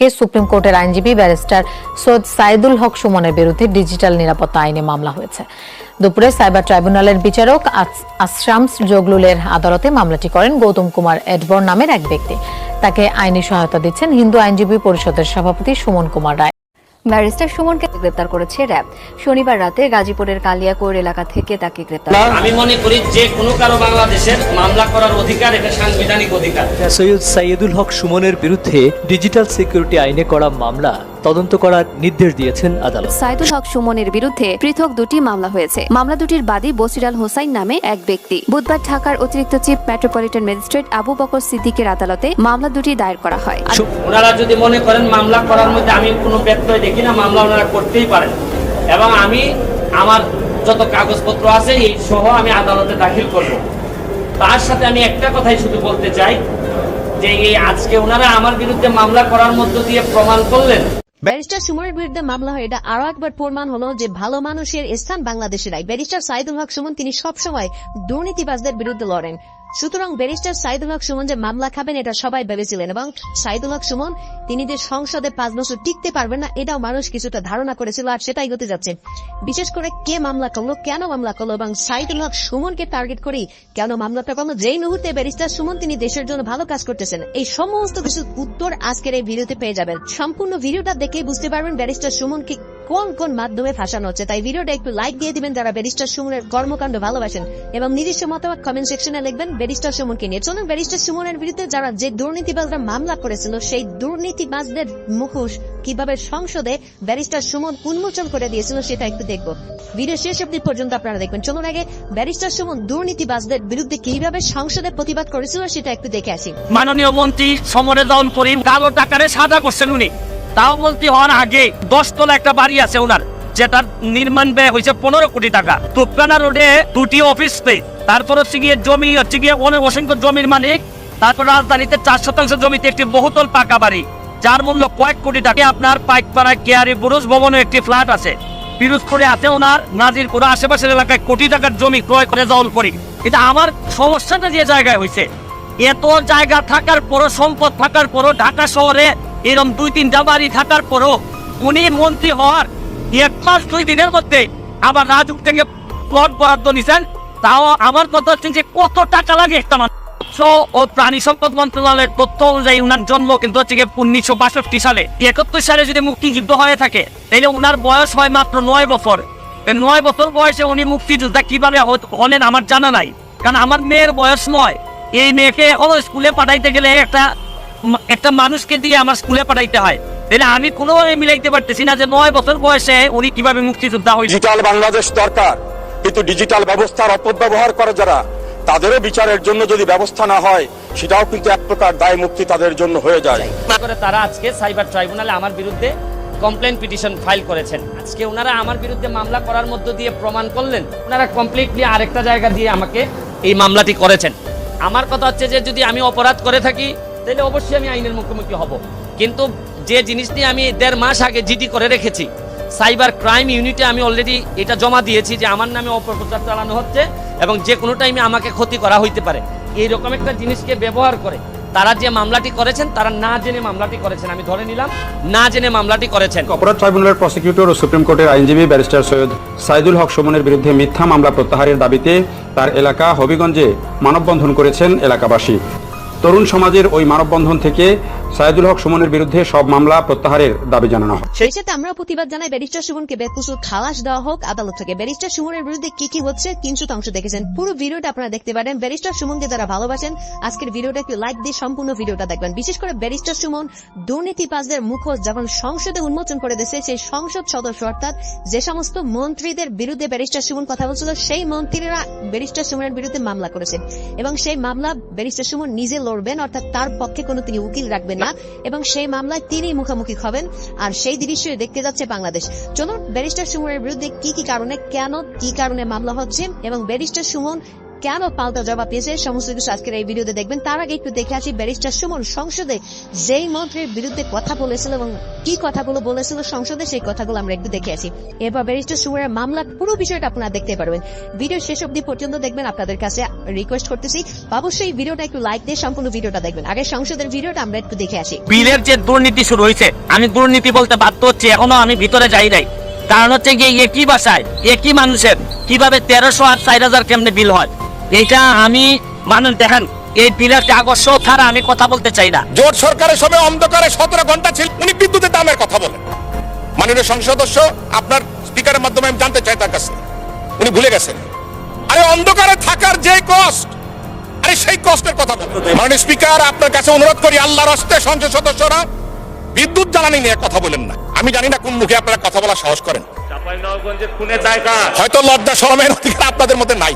Supreme কোর্টের আইনজীবী barrister Syed Saidul হক সুমনের বিরুদ্ধে ডিজিটাল নিরাপত্তা আইনে মামলা হয়েছে। দুপুরে সাইবার ট্রাইব্যুনালের বিচারক আশ্রামস জগলুলের আদালতে মামলাটি করেন গৌতম কুমার এডবর নামের এক ব্যক্তি। তাকে আইনি সহায়তা দিচ্ছেন হিন্দু আইনজীবী পরিষদের সভাপতি সুমন কুমার রায়। ব্যারিস্টার সুমনকে গ্রেপ্তার করেছে র্যাব। শনিবার রাতে গাজীপুরের কালিয়াকৈর এলাকা থেকে তাকে গ্রেপ্তার আমি মনে করি যে কোনো কারও বাংলাদেশের মামলা করার অধিকার এটা সাংবিধানিক অধিকার। সৈয়দ সাইয়েদুল হক সুমনের বিরুদ্ধে ডিজিটাল সিকিউরিটি আইনে করা মামলা তদন্ত করার নির্দেশ দিয়েছেন আদালত। সাইদুল হক সুমনের বিরুদ্ধে পৃথক দুটি মামলা হয়েছে। মামলা দুটির বাদী বসিরাল হোসাইন নামে এক ব্যক্তি। বুধবার ঢাকার অতিরিক্ত chief metropolitan magistrate Abu Bakar সিদ্দিকের আদালতে মামলা দুটি দায়ের করা হয়। ওনারা যদি মনে করেন মামলা করার মধ্যে আমি কোনো ব্যত্যয় দেখি না মামলা ওনারা করতেই পারেন। এবং আমি আমার যত কাগজপত্র আছে এই সহ আমি আদালতে দাখিল করব। তার সাথে আমি একটা কথাই শুধু বলতে চাই যে এই আজকে ওনারা আমার বিরুদ্ধে মামলা করার মধ্য দিয়ে প্রমাণ করলেন। ব্যারিস্টার সুমনের বিরুদ্ধে মামলা হয়। এটা আরও একবার প্রমাণ হলো যে ভালো মানুষের স্থান বাংলাদেশের নাই ব্যারিস্টার সাইদুল হক সুমন, তিনি সবসময় দুর্নীতিবাজদের বিরুদ্ধে লড়েন। সুতরাং ব্যারিস্টার সাইদুল হক সুমন যে মামলা খাবেন, এটা সবাই ভেবেছিলেন, এবং সাইদুল হক সুমন, তিনি যে সংসদে পাঁচ বছর টিকতে পারবেন না, এটাও মানুষ কিছুটা ধারণা করেছিল, আর সেটাই হতে যাচ্ছে। বিশেষ করে কে মামলা করল, কেন মামলা করল, এবং সাইদুল হক সুমনকে টার্গেট করি কেন মামলাটা করল, যেই মুহূর্তে ব্যারিস্টার সুমন তিনি দেশের জন্য ভালো কাজ করতেছেন, এই সমস্ত কিছু উত্তর আজকের এই ভিডিওতে পেয়ে যাবেন। সম্পূর্ণ ভিডিওটা দেখে বুঝতে পারবেন ব্যারিস্টার সুমনকে কোন কোন মাধ্যমে ফাঁসানো হচ্ছে, তাই ভিডিওটা একটু লাইক দিয়ে দিবেন যারা ব্যারিস্টার সুমনের কর্মকাণ্ড ভালোবাসেন। এবং নিজস্ব মতামত কমেন্ট সেকশনে লিখবেন ব্যারিস্টার সুমনকে নিয়ে। চলুন ব্যারিস্টার সুমনের বিরুদ্ধে যারা যে দুর্নীতিবাজরা মামলা করেছিল, সেই দুর্নীতিবাজদের মুখোশ কীভাবে সংসদে ব্যারিস্টার সুমন উন্মোচন করে দিয়েছিল, সেটা একটু দেখব। ভিডিও শেষ অব্দি পর্যন্ত আপনারা দেখবেন। চলুন আগে ব্যারিস্টার সুমন দুর্নীতিবাজদের বিরুদ্ধে কীভাবে সংসদে প্রতিবাদ করেছিল, সেটা একটু দেখে আসি। মাননীয় মন্ত্রী, সমরে দল করিম কালো টাকারে সাদা করছেন উনি। তাও মন্ত্রী হওয়ার আগে দশ তলা একটা বাড়ি আছে ওনার, যেটার নির্মাণ ব্যয় হয়েছে পনেরো কোটি টাকা। তুপকানা রোডে দুটি অফিস স্পেস, তারপর হচ্ছে গিয়ে জমি, হচ্ছে গিয়ে অনেক অসংখ্য জমির মালিক, তারপর রাজধানীতে চার শতাংশ জমিতে একটি বহুতল পাকা বাড়ি, যার মূল্য কয়েক কোটি টাকা। আপনার পাইকপাড়ায় কেয়ারি বুরুজ ভবনে একটি ফ্ল্যাট আছে। পিরোজপুরে আছে ওনার, নাজিরপুর আশেপাশের এলাকায় কোটি টাকার জমি ক্রয় করে জল করি। এটা আমার সমস্যাটা যে জায়গায় হয়েছে, এত জায়গা থাকার পরও, সম্পদ থাকার পরও ঢাকা শহরে এরকম দুই তিনটা বাড়ি থাকার পরও উনি মন্ত্রী হওয়ার এক মাস দুই দিনের মধ্যে আবার রাজুক থেকে প্লট বরাদ্দ নিছেন, তাও আমার কথা হচ্ছে যে কত টাকা লাগে একটা মানুষ। ও প্রাণী সম্পদ মন্ত্রণালয়ের তথ্য অনুযায়ী উনার জন্ম কিন্তু হচ্ছে উনিশশো বাষট্টি সালে। একাত্তর সালে যদি মুক্তিযুদ্ধ হয়ে থাকে তাহলে উনার বয়স হয় মাত্র নয় বছর। নয় বছর বয়সে উনি মুক্তিযোদ্ধা কীভাবে হলেন আমার জানা নাই। কারণ আমার মেয়ের বয়স নয়। এই মেয়েকে ও স্কুলে পাঠাইতে গেলে একটা একটা মানুষকে দিয়ে আমার স্কুলে পাঠাইতে হয়। তাহলে আমি কোনোভাবে মিলাইতে পারতেছি না যে নয় বছর বয়সে উনি কীভাবে মুক্তিযোদ্ধা হয়েছে ডিজিটাল বাংলাদেশ দরকার। কিন্তু ডিজিটাল ব্যবস্থার অপব্যবহার করে যারা তাদেরও বিচারের জন্য যদি ব্যবস্থা না হয় সেটাও কিন্তু এক প্রকার দায় মুক্তি তাদের জন্য হয়ে যায়। করে তারা আজকে সাইবার ট্রাইব্যুনালে আমার বিরুদ্ধে কমপ্লেন পিটিশন ফাইল করেছেন। আজকে ওনারা আমার বিরুদ্ধে মামলা করার মধ্য দিয়ে প্রমাণ করলেন। ওনারা কমপ্লিটলি আরেকটা জায়গা দিয়ে আমাকে এই মামলাটি করেছেন। আমার কথা হচ্ছে যে যদি আমি অপরাধ করে থাকি তাহলে অবশ্যই আমি আইনের মুখোমুখি হব। কিন্তু যে জিনিস নিয়ে আমি দেড় মাস আগে জিডি করে রেখেছি, সাইবার ক্রাইম ইউনিটে আমি অলরেডি এটা জমা দিয়েছি যে আমার নামে অপপ্রচার চালানো হচ্ছে এবং যে কোনো টাইমে আমাকে ক্ষতি করা হইতে পারে। এইরকম একটা জিনিসকে ব্যবহার করে তারা যে মামলাটি করেছেন, তারা না জেনে মামলাটি করেছেন। আমি ধরে নিলাম, না জেনে মামলাটি করেছেন। অপরাধ ট্রাইব্যুনালের প্রসিকিউটর ও সুপ্রিম কোর্টের আইনজীবী ব্যারিস্টার সৈয়দ সাইদুল হক সুমনের বিরুদ্ধে মিথ্যা মামলা প্রত্যাহারের দাবিতে তার এলাকা হবিগঞ্জে মানববন্ধন করেছেন এলাকাবাসী। তরুণ সমাজের ওই মানববন্ধন থেকে সাইদুল হক সুমনের বিরুদ্ধে সব মামলা প্রত্যাহারের দাবি জানানো হয়। সেই সাথে আমরা প্রতিবাদ জানাই ব্যারিস্টার সুমনকে। বেকুসু খালাস দেওয়া হোক, আদালত থেকে। ব্যারিস্টার সুমনের বিরুদ্ধে কি কি হচ্ছে কিঞ্চুত অংশ দেখেছেন। পুরো ভিডিওটা আপনারা দেখতে পারেন। ব্যারিস্টার সুমনকে যারা ভালোবাসেন, আজকের ভিডিওটা একটু লাইক দিয়ে সম্পূর্ণ ভিডিওটা দেখবেন। বিশেষ করে ব্যারিস্টার সুমন দুর্নীতিবাজদের মুখোশ যখন সংসদে উন্মোচন করে দিয়েছে, সেই সংসদ সদস্য অর্থাৎ যে সমস্ত মন্ত্রীদের বিরুদ্ধে ব্যারিস্টার সুমন কথা বলছিল, সেই মন্ত্রীরা ব্যারিস্টার সুমনের বিরুদ্ধে মামলা করেছেন এবং সেই মামলা ব্যারিস্টার সুমন নিজে লড়বেন, অর্থাৎ তার পক্ষে কোনো তিনি উকিল রাখবেন না, এবং সেই মামলায় তিনি মুখোমুখি হবেন। আর সেই দৃশ্যই দেখতে যাচ্ছে বাংলাদেশ। চলুন, ব্যারিস্টার সুমনের বিরুদ্ধে কি কি কারণে, কেন, কি কারণে মামলা হচ্ছে, এবং ব্যারিস্টার সুমন কেন পাল্টা জবাব দিয়েছে? সমস্ত কিছু আজকের এই ভিডিওতে দেখবেন। তার আগে একটু দেখে আসি ব্যারিস্টার সুমন সংসদে যেই মন্ত্রীর বিরুদ্ধে কথা বলেছিল এবং কি কথাগুলো বলেছিল সংসদে সেই কথাগুলো আমরা একটু দেখে আসি। এরপর ব্যারিস্টার সুমনের মামলা, পুরো বিষয়টা আপনারা দেখতে পারবেন। ভিডিও শেষ অবধি পর্যন্ত দেখবেন, আপনাদের কাছে রিকোয়েস্ট করতেছি। অবশ্যই ভিডিওটা একটু লাইক দিয়ে সম্পূর্ণ ভিডিওটা দেখবেন। আগে সংসদের ভিডিওটা আমরা একটু দেখে আসি। বিলের যে দুর্নীতি শুরু হয়েছে, আমি দুর্নীতি বলতে বাধ্য হচ্ছে, এখনও আমি ভিতরে যাই নাই। কারণ হচ্ছে গিয়ে একই বাসায় একই মানুষের? কীভাবে তেরোশো আর চার হাজার কেমনে বিল হয়? এটা আমি মানুষ দেখেন এই বিলের কাগজ ছাড়া আমি কথা বলতে চাই না। জোট সরকারের সময় অন্ধকারে সতেরো ঘণ্টা ছিল উনি বিদ্যুতের দামের কথা বলেন। মাননীয় সংসদ সদস্য আপনার স্পিকারের মাধ্যমে আমি জানতে চাই তার কাছে উনি ভুলে গেছেন। আরে অন্ধকারে থাকার যে কষ্ট আরে সেই কষ্টের কথা বলতে মাননীয় স্পিকার আপনার কাছে অনুরোধ করি আল্লাহর হস্তে সংসদ সদস্যরা বিদ্যুৎ জ্বালানি নিয়ে কথা বলেন না। আমি জানি না কোন মুখে আপনারা কথা বলা সাহস করেন। হয়তো লজ্জা শরমের অধিকার আপনাদের মধ্যে নাই।